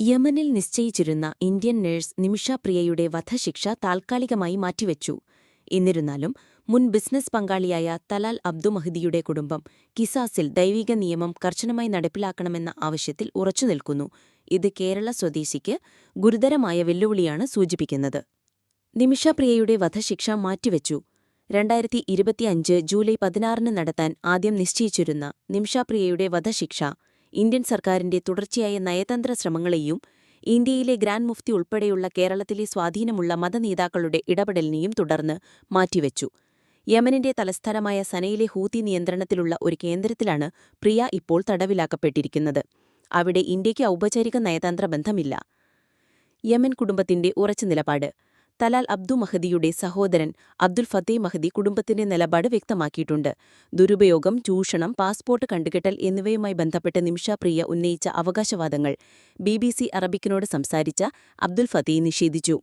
യമനിൽ നിശ്ചയിച്ചിരുന്ന Indian nurse നിമിഷ പ്രിയയുടെ വധശിക്ഷ താൽക്കാലികമായി മാറ്റിവെച്ചു. എന്നിരുന്നാലും മുൻ ബിസിനസ് പങ്കാളിയായ തലാൽ അബ്ദു മഹദിയുടെ കുടുംബം കിസാസിൽ ദൈവിക നിയമം കർശനമായി നടപ്പിലാക്കണമെന്ന ആവശ്യത്തിൽ ഉറച്ചുനിൽക്കുന്നു ഇത് കേരള സ്വദേശിക്ക് ഗുരുതരമായ വെല്ലുവിളിയാണ് സൂചിപ്പിക്കുന്നത്. നിമിഷപ്രിയയുടെ വധശിക്ഷ മാറ്റിവെച്ചു. രണ്ടായിരത്തി ഇരുപത്തിയഞ്ച് ജൂലൈ പതിനാറിന് നടത്താൻ ആദ്യം നിശ്ചയിച്ചിരുന്ന നിമിഷപ്രിയയുടെ വധശിക്ഷ ഇന്ത്യൻ സർക്കാരിന്റെ തുടർച്ചയായ നയതന്ത്ര ശ്രമങ്ങളെയും ഇന്ത്യയിലെ ഗ്രാൻഡ് മുഫ്തി ഉൾപ്പെടെയുള്ള കേരളത്തിലെ സ്വാധീനമുള്ള മതനേതാക്കളുടെ ഇടപെടലിനെയും തുടർന്ന് മാറ്റിവെച്ചു. യമനിന്റെ തലസ്ഥാനമായ സനയിലെ ഹൂതി നിയന്ത്രണത്തിലുള്ള ഒരു കേന്ദ്രത്തിലാണ് പ്രിയ ഇപ്പോൾ തടവിലാക്കപ്പെട്ടിരിക്കുന്നത്. അവിടെ ഇന്ത്യയ്ക്ക് ഔപചാരിക നയതന്ത്ര ബന്ധമില്ല. യമൻ കുടുംബത്തിന്റെ ഉറച്ച നിലപാട്. തലാൽ അബ്ദു മഹദിയുടെ സഹോദരൻ അബ്ദുൽ ഫത്തേ മഹദി കുടുംബത്തിന്റെ നിലപാട് വ്യക്തമാക്കിയിട്ടുണ്ട്. ദുരുപയോഗം ചൂഷണം പാസ്പോർട്ട് കണ്ടുകെട്ടൽ എന്നിവയുമായി ബന്ധപ്പെട്ട് നിമിഷ പ്രിയ ഉന്നയിച്ച അവകാശവാദങ്ങൾ ബി അറബിക്കിനോട് സംസാരിച്ച അബ്ദുൽ ഫത്തേ നിഷേധിച്ചു.